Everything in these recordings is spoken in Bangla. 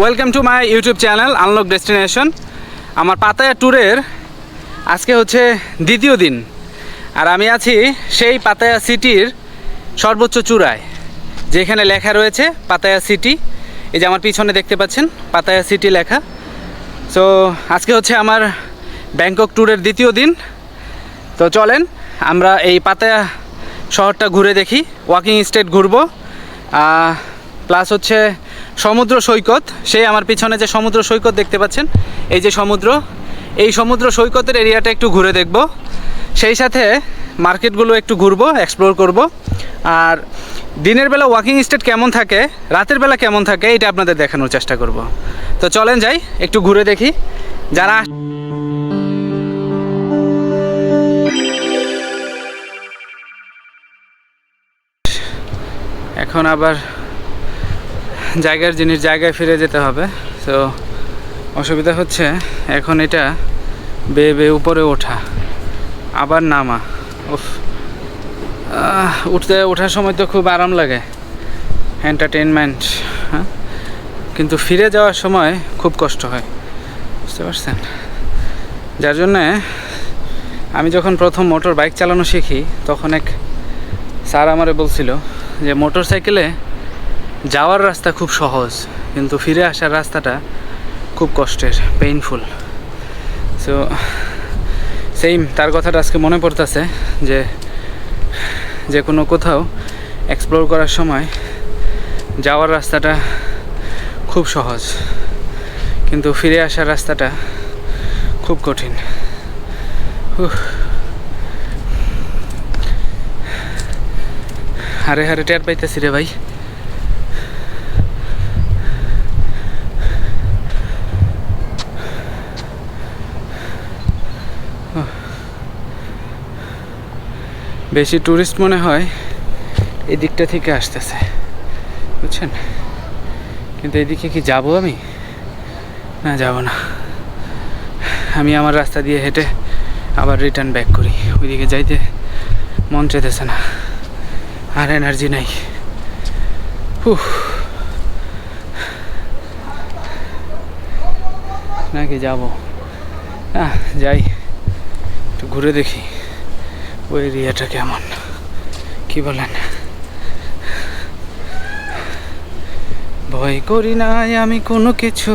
Welcome to my YouTube channel unlock destination আমার পাতায়া ট্যুরের আজকে হচ্ছে দ্বিতীয় দিন। আর আমি আছি সেই পাতায়া সিটির সর্বোচ্চ চূড়ায়, যেখানে লেখা রয়েছে পাতায়া সিটি এই যে আমার পিছনে দেখতে পাচ্ছেন, পাতায়া সিটি লেখা। সো আজকে হচ্ছে আমার ব্যাংকক ট্যুরের দ্বিতীয় দিন। তো চলেন, আমরা এই পাতায়া শহরটা ঘুরে দেখি। ওয়াকিং স্টেট ঘুরবো। প্লাস হচ্ছে সমুদ্র সৈকত, সেই আমার পিছনে যে সমুদ্র সৈকত দেখতে পাচ্ছেন, এই যে সমুদ্র, এই সমুদ্র সৈকতের এরিয়াটা একটু ঘুরে দেখব। সেই সাথে মার্কেটগুলো একটু ঘুরবো এক্সপ্লোর করব। আর দিনের বেলা ওয়াকিং স্টেট কেমন থাকে, রাতের বেলা কেমন থাকে, এটা আপনাদের দেখানোর চেষ্টা করব। তো চলেন যাই, একটু ঘুরে দেখি। যারা এখন আবার জায়গার জিনিস জায়গায় ফিরে যেতে হবে। তো অসুবিধা হচ্ছে এখন এটা বেয়ে বেয়ে উপরে ওঠা, আবার নামা। উফ উঠতে ওঠার সময় তো খুব আরাম লাগে। এন্টারটেনমেন্ট হ্যাঁ? কিন্তু ফিরে যাওয়ার সময় খুব কষ্ট হয়। বুঝতে পারছেন? যার জন্যে আমি যখন প্রথম মোটর বাইক চালানো শিখি, তখন এক স্যার আমারে বলছিল যে মোটর সাইকেলে যাওয়ার রাস্তা খুব সহজ, কিন্তু ফিরে আসার রাস্তাটা খুব কষ্টের পেইনফুল সো সেম তার কথাটা আজকে মনে পড়তেছে যে যে কোনো কোথাও এক্সপ্লোর করার সময় যাওয়ার রাস্তাটা খুব সহজ, কিন্তু ফিরে আসার রাস্তাটা খুব কঠিন। হারে হারে টের পাইতেছি রে ভাই। বেশি ট্যুরিস্ট মনে হয় এই দিকটা থেকে আসতেছে। বুঝছেন? কিন্তু এদিকে কি যাব আমি? না, যাব না। আমি আমার রাস্তা দিয়ে হেঁটে আবার রিটার্ন ব্যাক করি। ওইদিকে যাইতে মন চেতেছে না। আর এনার্জি নাই। উফ। নাকি যাব? আহ, যাই। একটু ঘুরে দেখি। ওই এরিয়াটা কেমন? কি বলেন? ভয় করি নাই আমি কোনো কিছু।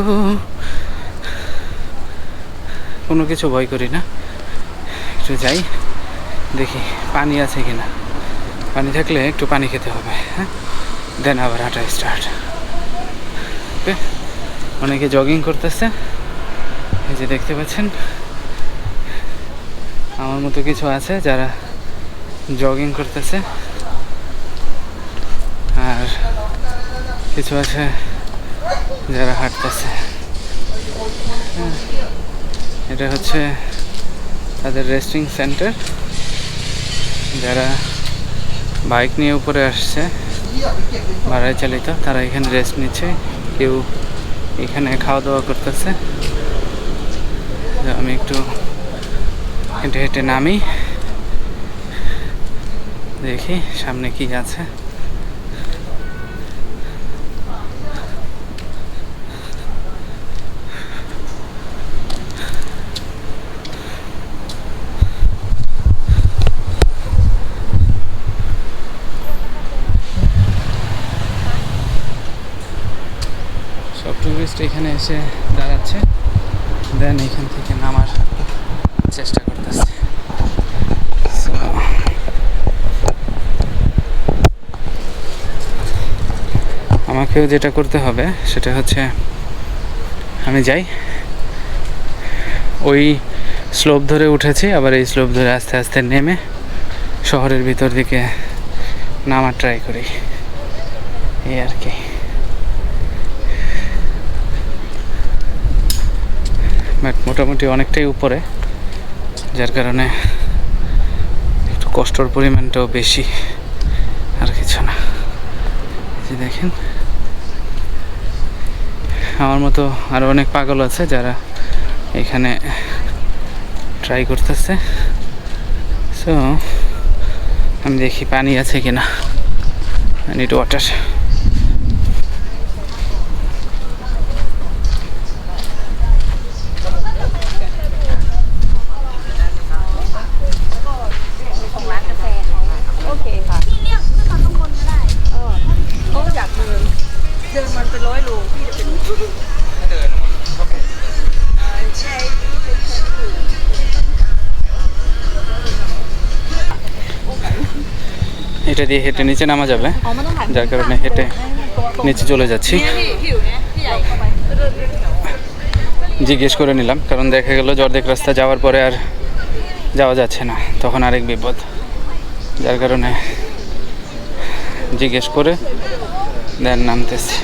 কোনো কিছু ভয় করি না। একটু যাই, দেখি পানি আছে কি না পানি থাকলে একটু পানি খেতে হবে হ্যাঁ? দেন আবার হাঁটা স্টার্ট ওকে, অনেকে জগিং করতেছে। এই যে দেখতে পাচ্ছেন? আমার মতো কিছু আছে যারা জগিং করতেছে। আর কিছু আছে যারা হাঁটতেছে। হ্যাঁ, এটা হচ্ছে তাদের রেস্টিং সেন্টার যারা বাইক নিয়ে উপরে আসছে ভাড়ায় চালিত তারা এখানে রেস্ট নিচ্ছে। কেউ এখানে খাওয়া দাওয়া করতেছে আমি একটু হেঁটে হেঁটে নামি। দেখি সামনে কি আছে। এখানে এসে দাঁড়াচ্ছে দেন এখান থেকে নামার চেষ্টা করতেছে So, আমাকেও যেটা করতে হবে সেটা হচ্ছে আমি যাই। ওই স্লোপ ধরে উঠেছি, আবার এই স্লোপ ধরে আস্তে আস্তে নেমে শহরের ভিতর দিকে নামার ট্রাই করি। এই আর কি। বাট মোটামুটি অনেকটাই উপরে, যার কারণে একটু কষ্টর পরিমাণটাও বেশি, আর কিছু না। দেখেন। আমার মতো আরও অনেক পাগল আছে যারা এখানে ট্রাই করতেছে। সো আমি দেখি পানি আছে কিনা। নিট ওয়াটার হেঁটে দিয়ে হেঁটে নিচে নামা যাবে। যার কারণে হেঁটে নিচে চলে যাচ্ছি। জিজ্ঞেস করে নিলাম, কারণ দেখা গেল জর্দেক রাস্তা যাওয়ার পরে আর যাওয়া যাচ্ছে না। তখন আরেক বিপদ। যার কারণে জিজ্ঞেস করে দেন নামতেছি।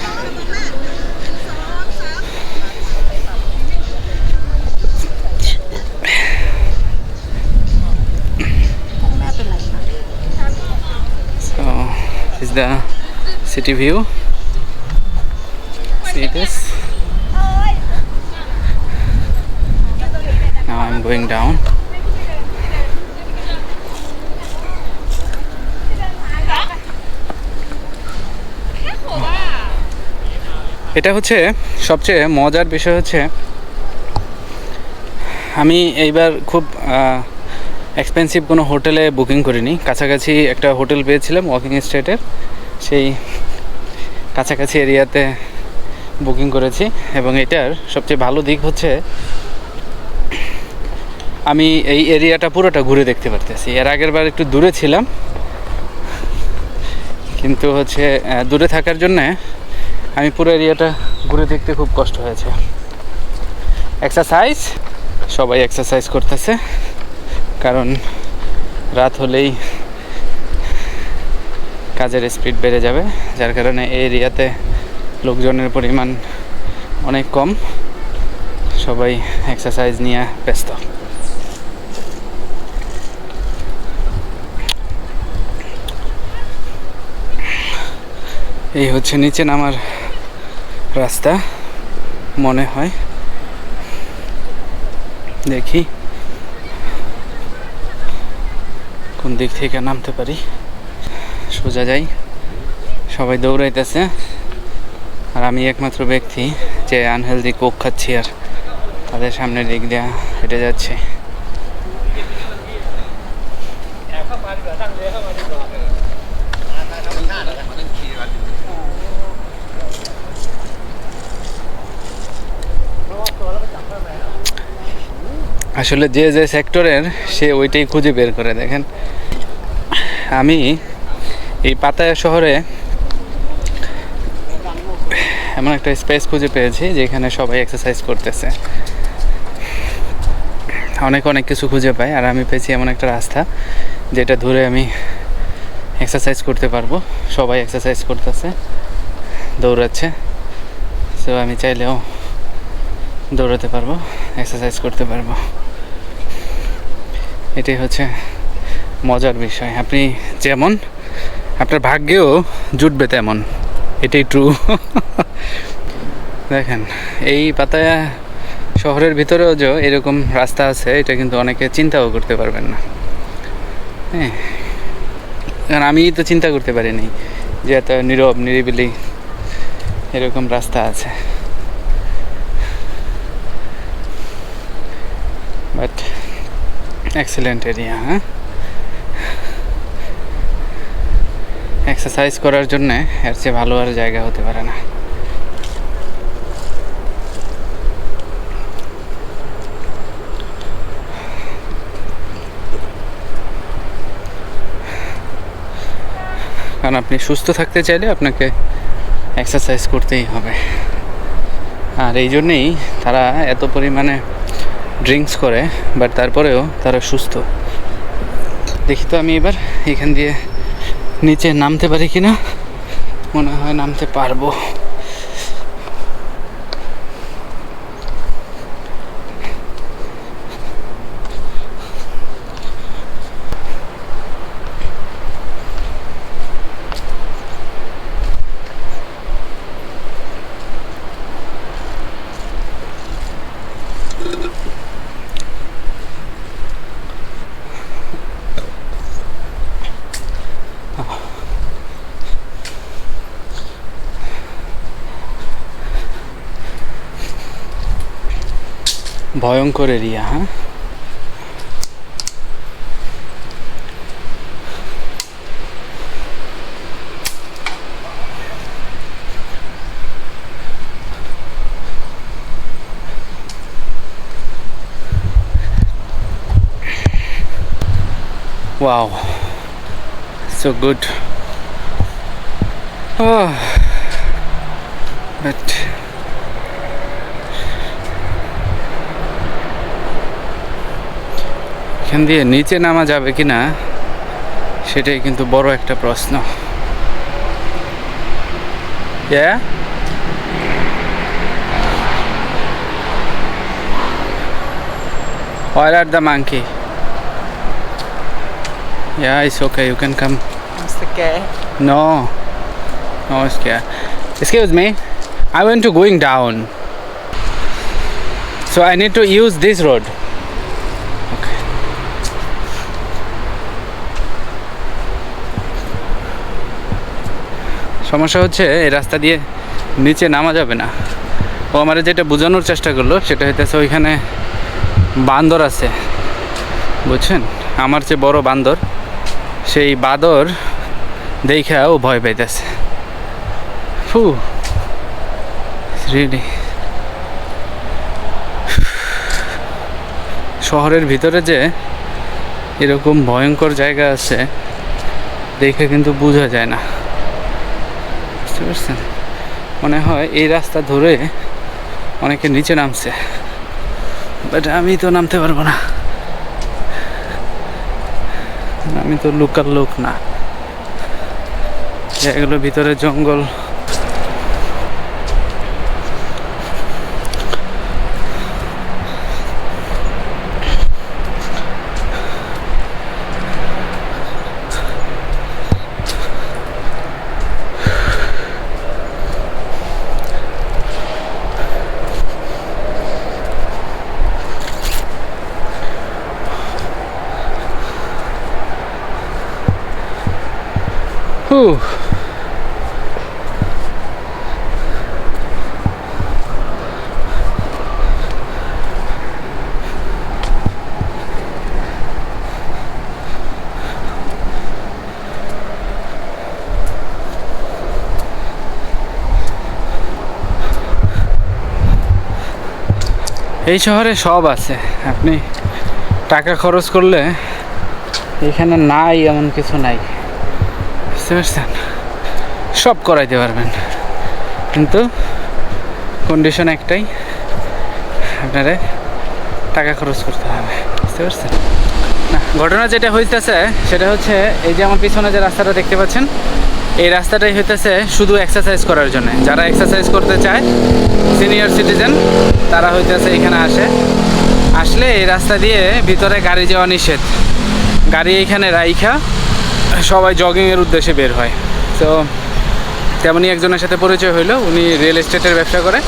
The city view. See this? Now I'm going down. এটা হচ্ছে সবচেয়ে মজার বিষয় হচ্ছে আমি এইবার খুব এক্সপেন্সিভ কোনো হোটেলে বুকিং করিনি। কাছাকাছি একটা হোটেল পেয়েছিলাম ওয়াকিং স্ট্রিটের সেই কাছাকাছি এরিয়াতে বুকিং করেছি এবং এটার সবচেয়ে ভালো দিক হচ্ছে, আমি এই এরিয়াটা পুরোটা ঘুরে দেখতে পারতেছি। এর আগের বার একটু দূরে ছিলাম, কিন্তু হচ্ছে দূরে থাকার জন্যে আমি পুরো এরিয়াটা ঘুরে দেখতে খুব কষ্ট হয়েছে। এক্সারসাইজ সবাই এক্সারসাইজ করতেছে। কারণ রাত হলেই কাজের স্পিড বেড়ে যাবে, যার কারণে এই এরিয়াতে লোকজনের পরিমাণ অনেক কম। সবাই এক্সারসাইজ নিয়ে ব্যস্ত। এই হচ্ছে নিচে নামার রাস্তা, মনে হয়। দেখি। কোন দিক থেকে নামতে পারি? সোজা যাই। সবাই দৌড়াইতেছে। আর আমি একমাত্র ব্যক্তি যে আনহেলদি কোক খাচ্ছি আর তাদের সামনের দিক দিয়ে হেঁটে যাচ্ছে। আসলে যে যে সেক্টরের সে ওইটাই খুঁজে বের করে, দেখেন। আমি এই পাতায়া শহরে এমন একটা স্পেস খুঁজে পেয়েছি, যেখানে সবাই এক্সারসাইজ করতেছে। অনেক অনেক কিছু খুঁজে পাই আর আমি পেয়েছি এমন একটা রাস্তা, যেটা ধরে আমি এক্সারসাইজ করতে পারব। সবাই এক্সারসাইজ করতেছে, দৌড়াচ্ছে। সো আমি চাইলেও দৌড়াতে পারব এক্সারসাইজ করতে পারব। এটাই হচ্ছে মজার বিষয়। আপনি যেমন, আপনার ভাগ্যেও জুটবে তেমন। এটাই ট্রু দেখেন, এই পাতায়া শহরের ভিতরেও যে এরকম রাস্তা আছে, এটা কিন্তু অনেকে চিন্তাও করতে পারবেন না। হ্যাঁ কারণ আমি তো চিন্তা করতে পারিনি যে এত নীরব, নিরিবিলি এরকম রাস্তা আছে। বাট এক্সেলেন্ট এরিয়া হ্যাঁ এক্সারসাইজ করার জন্য এর চেয়ে ভালো আর জায়গা হতে পারে না। কারণ আপনি সুস্থ থাকতে চাইলে আপনাকে এক্সারসাইজ করতেই হবে। আর এই জন্যেই তারা এত পরিমাণে ড্রিঙ্কস করে বাট তারপরেও তারা সুস্থ। দেখি তো আমি এবার এখান দিয়ে নিচে নামতে পারি কি না মনে হয় নামতে পারব। ভয়ঙ্কর এরিয়া হ্যাঁ Wow, so good. Oh, but এখান দিয়ে নিচে নামা যাবে কি না সেটাই কিন্তু বড় একটা প্রশ্ন। Where are the monkey yeah is okay you can come no নমস্কার excuse I went to going down so I need to use this road সমস্যা হচ্ছে, এই রাস্তা দিয়ে নিচে নামা যাবে না। ও আমার যেটা বোঝানোর চেষ্টা করল, সেটা হইতেছে ওইখানে বান্দর আছে। বুঝছেন? আমার যে বড় বান্দর, সেই বাদর দেখা ও ভয় পাইতেছে। ফু রিলি শহরের ভিতরে যে এরকম ভয়ঙ্কর জায়গা আছে, দেখে কিন্তু বোঝা যায় না। বুঝতে পারছেন মনে হয় এই রাস্তা ধরে অনেকে নিচে নামছে। বাট আমি তো নামতে পারব না। আমি তো লোকাল লোক না। এগুলো ভিতরে জঙ্গল। এই শহরে সব আছে। আপনি টাকা খরচ করলে এখানে নাই এমন কিছু নাই। বুঝতে পারছেন? সব করাইতে পারবেন। কিন্তু কন্ডিশন একটাই, আপনারা টাকা খরচ করতে হবে। বুঝতে পারছেন? না, ঘটনা যেটা হইতেছে, সেটা হচ্ছে এই যে আমার পিছনে যে রাস্তাটা দেখতে পাচ্ছেন এই রাস্তাটাই হইতেছে শুধু এক্সারসাইজ করার জন্য। যারা এক্সারসাইজ করতে চায় সিনিয়র সিটিজেন তারা হইতেছে এখানে আসে। আসলে এই রাস্তা দিয়ে ভিতরে গাড়ি যাওয়া নিষেধ। গাড়ি এইখানে রাইখা সবাই জগিংয়ের উদ্দেশ্যে বের হয়। তো তেমনই একজনের সাথে পরিচয় হইল, উনি রিয়েল এস্টেটের ব্যবসা করে,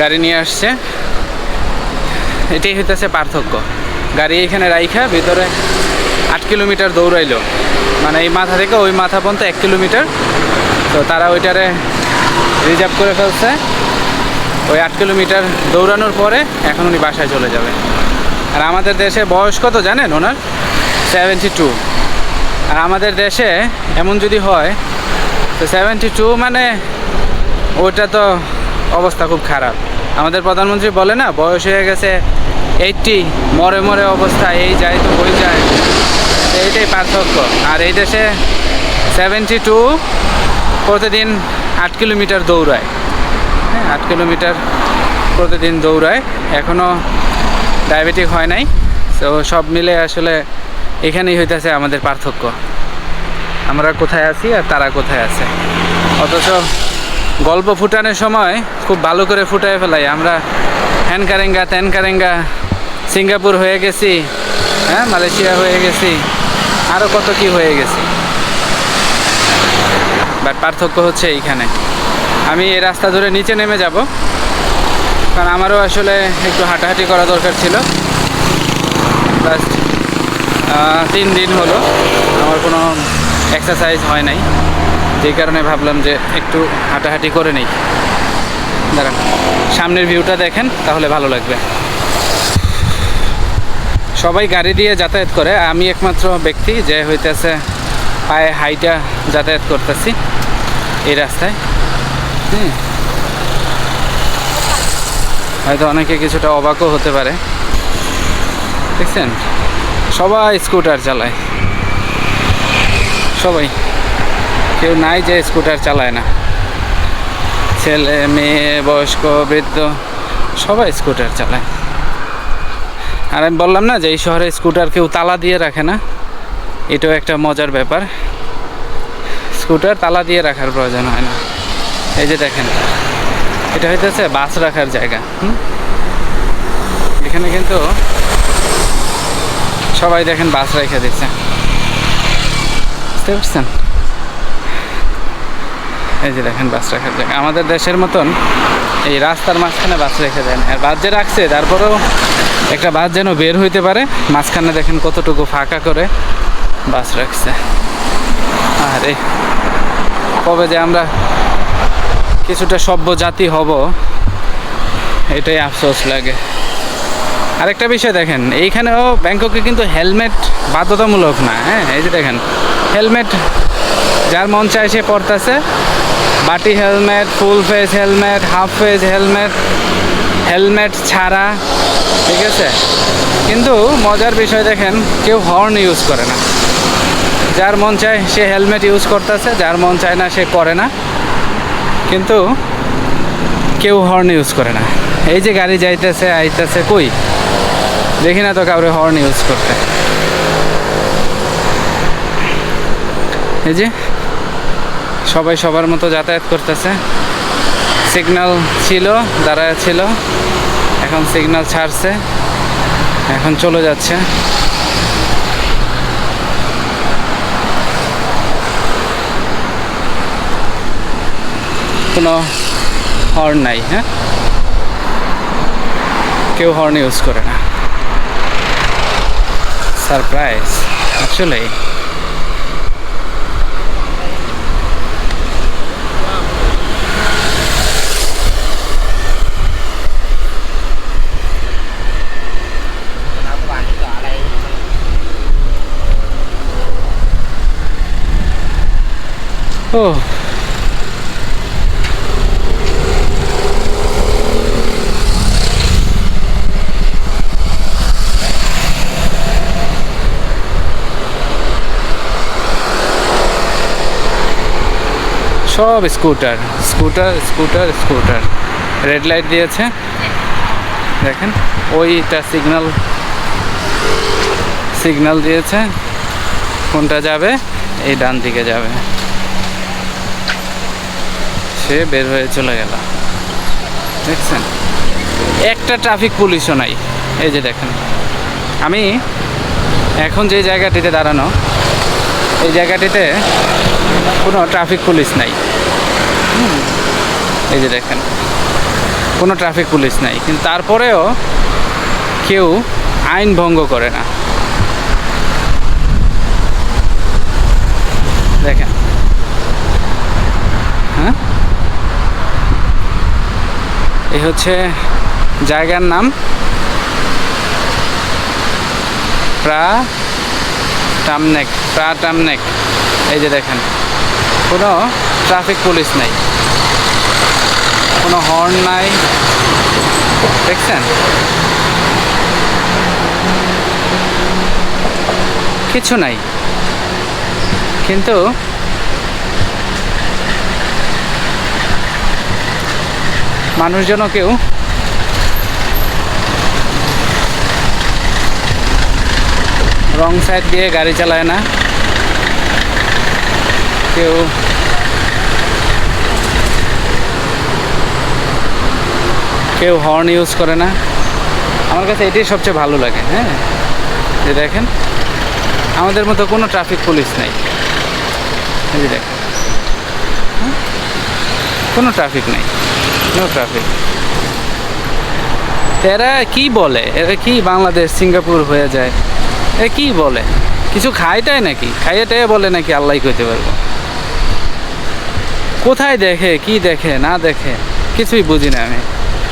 গাড়ি নিয়ে আসছে। এটাই হইতেছে পার্থক্য। গাড়ি এখানে রাইখা, ভিতরে আট কিলোমিটার দৌড়াইলো। মানে এই মাথা থেকে ওই মাথা পর্যন্ত এক কিলোমিটার। তো তারা ওইটারে রিজার্ভ করে ফেলছে। ওই আট কিলোমিটার দৌড়ানোর পরে এখন উনি বাসায় চলে যাবে। আর আমাদের দেশে বয়স কত জানেন ওনার? সেভেন্টি টু আর আমাদের দেশে এমন যদি হয়, তো সেভেন্টি টু মানে ওইটা তো অবস্থা খুব খারাপ। আমাদের প্রধানমন্ত্রী বলে না, বয়স হয়ে গেছে এইটটি মরে মরে অবস্থা, এই যায় তো ওই যায়। এইটাই পার্থক্য। আর এই দেশে সেভেন্টি টু প্রতিদিন আট কিলোমিটার দৌড়ায়। হ্যাঁ আট কিলোমিটার প্রতিদিন দৌড়ায়। এখনও ডায়াবেটিক হয় নাই। তো সব মিলে আসলে এখানেই হইতেছে আমাদের পার্থক্য। আমরা কোথায় আছি আর তারা কোথায় আছে? অথচ গল্প ফুটানোর সময় খুব ভালো করে ফুটায় ফেলাই। আমরা হ্যান কারেঙ্গা ত্যান কারেঙ্গা সিঙ্গাপুর হয়ে গেছি হ্যাঁ মালয়েশিয়া হয়ে গেছি। আরও কত কি হয়ে গেছে। বাট পার্থক্য হচ্ছে এইখানে। আমি এই রাস্তা ধরে নিচে নেমে যাব। কারণ আমারও আসলে একটু হাঁটাহাঁটি করা দরকার ছিল। তিন দিন হলো আমার কোনো এক্সারসাইজ হয় নাই। যেই কারণে ভাবলাম যে একটু হাঁটাহাঁটি করে নেই। দাঁড়ান, সামনের ভিউটা দেখেন, তাহলে ভালো লাগবে। সবাই গাড়ি দিয়ে যাতায়াত করে। আমি একমাত্র ব্যক্তি যে হইতেছে পায়ে হাইটা যাতায়াত করতেছি এই রাস্তায়। হুম। হয়তো অনেকে কিছুটা অবাকও হতে পারে। দেখছেন? সবাই স্কুটার চালায়। সবাই। কেউ নাই যে স্কুটার চালায় না। ছেলে, মেয়ে, বয়স্ক, বৃদ্ধ, সবাই স্কুটার চালায়। আর আমি বললাম না যে এই শহরে স্কুটার কেউ তালা দিয়ে রাখে না। এটাও একটা মজার ব্যাপার। স্কুটার তালা দিয়ে রাখার প্রয়োজন হয় না। এই যে দেখেন, এটা হইতেছে বাস রাখার জায়গা, হুম? এখানে কিন্তু সবাই দেখেন বাস রেখে দিচ্ছে। বুঝতে পারছেন? এই যে দেখেন বাস রাখার জায়গা। আমাদের দেশের মতন এই রাস্তার মাঝখানে বাস রেখে দেন। আর বাস যে রাখছে, তারপরেও একটা বাস যেন বের হইতে পারে, মাঝখানে দেখেন কতটুকু ফাঁকা করে বাস রাখছে। আরে, কবে যে আমরা কিছুটা সভ্য জাতি হব, এটাই আফসোস লাগে। আরেকটা বিষয় দেখেন, এইখানেও ব্যাংককে কিন্তু হেলমেট বাধ্যতামূলক না হ্যাঁ? এই যে দেখেন, হেলমেট যার মন চায় সে পড়তেছে বাটি helmet, full face helmet, half face helmet helmet ছাড়া, ঠিক আছে? কিন্তু মজার বিষয় দেখেন, কেউ হর্ন ইউজ করে না। যার মন চায় সে হেলমেট ইউজ করতেছে, যার মন চায় না সে করে না। কিন্তু কেউ হর্ন ইউজ করে না। এই যে গাড়ি যাইতেছে, আইতেছে কই? দেখি না তো কাউরে হর্ন ইউজ করতে। এই যে সবাই সবার মতো যাতায়াত করতেছে। সিগন্যাল ছিল, দাঁড়ায় ছিল। এখন সিগন্যাল ছাড়ছে। এখন চলে যাচ্ছে। কোনো হর্ন নাই হ্যাঁ? কেউ হর্ন ইউজ করে না। সারপ্রাইজ আসলে ও সব scooter scooter scooter scooter. Red light দিয়েছে। দেখেন, ওইটা সিগনাল সিগনাল দিয়েছে। কোনটা যাবে? এই ডান দিকে যাবে। সে বের হয়ে চলে গেল। দেখছেন? একটা ট্রাফিক পুলিশও নাই। এই যে দেখেন। আমি এখন যে জায়গাটিতে দাঁড়ানো, এই জায়গাটিতে কোনো ট্রাফিক পুলিশ নাই। এই যে দেখেন, কোনো ট্রাফিক পুলিশ নাই। কিন্তু তারপরেও কেউ আইন ভঙ্গ করে না দেখেন হ্যাঁ এই হচ্ছে জায়গার নাম। প্রা টামনেক প্রা টামনেক। এই যে দেখেন, কোনো ট্রাফিক পুলিশ নাই। কোনো হর্ন নাই। দেখছেন? কিছু নাই। কিন্তু মানুষজনও কেউ। রং সাইড দিয়ে গাড়ি চালায় না। কেউ। কেউ হর্ন ইউজ করে না। আমার কাছে এটাই সবচেয়ে ভালো লাগে হ্যাঁ? যে দেখেন, আমাদের মতো কোনো ট্রাফিক পুলিশ নাই। দেখেন হ্যাঁ? কোনো ট্রাফিক নাই। এরা কি বলে? এরা কি বাংলাদেশ, সিঙ্গাপুর হয়ে যায়? এ কি বলে? কিছু খাইটাই নাকি? খাইয়েটাই বলে নাকি আল্লাহ কইতে পারব? কোথায় দেখে? কি দেখে? না দেখে? কিছুই বুঝি না আমি।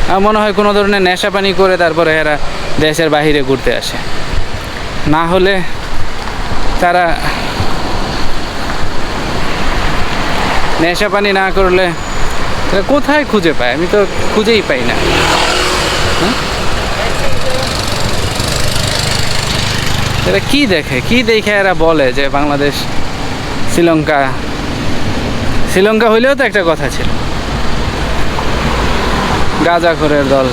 আমার মনে হয় কোনো ধরনের নেশা পানি করে তারপরে এরা দেশের বাহিরে ঘুরতে আসে। না হলে তারা নেশা পানি না করলে কোথায় খুঁজে পাই আমি তো খুঁজেই পাই না। হ্যাঁ? এরা কি দেখে? কি দেখে এরা বলে যে বাংলাদেশ, শ্রীলঙ্কা? শ্রীলঙ্কা হইলেও তো একটা কথা ছিল। গাজাখোরের দল।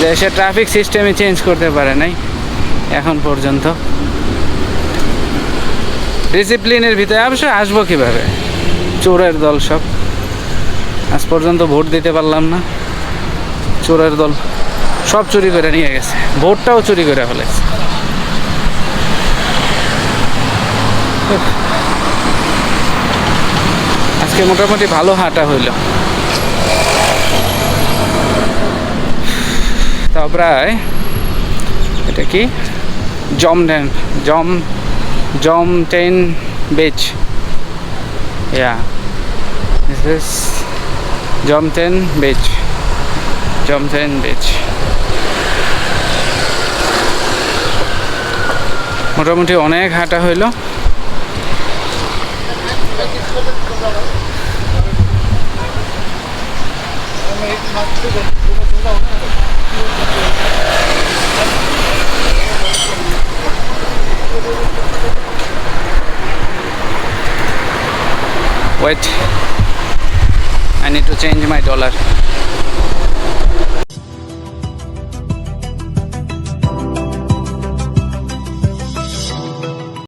দেশের ট্রাফিক সিস্টেমই চেঞ্জ করতে পারে নাই এখন পর্যন্ত। ডিসিপ্লিনের ভিতরে অবশ্যই আসব কীভাবে? চোরের দল সব। আজ পর্যন্ত ভোট দিতে পারলাম না। চোরের দল সব চুরি করে নিয়ে গেছে। ভোটটাও চুরি করে ফেলেছে। আজকে মোটামুটি ভালো হাঁটা হইল। তাও প্রায় এটা কি? জম ড্যান জম জম টেন বেচ। ইয়া দিস জম টেন বেচ জম টেন বেচ মোটামুটি অনেক হাঁটা হইল। Wait. I need to change my dollar.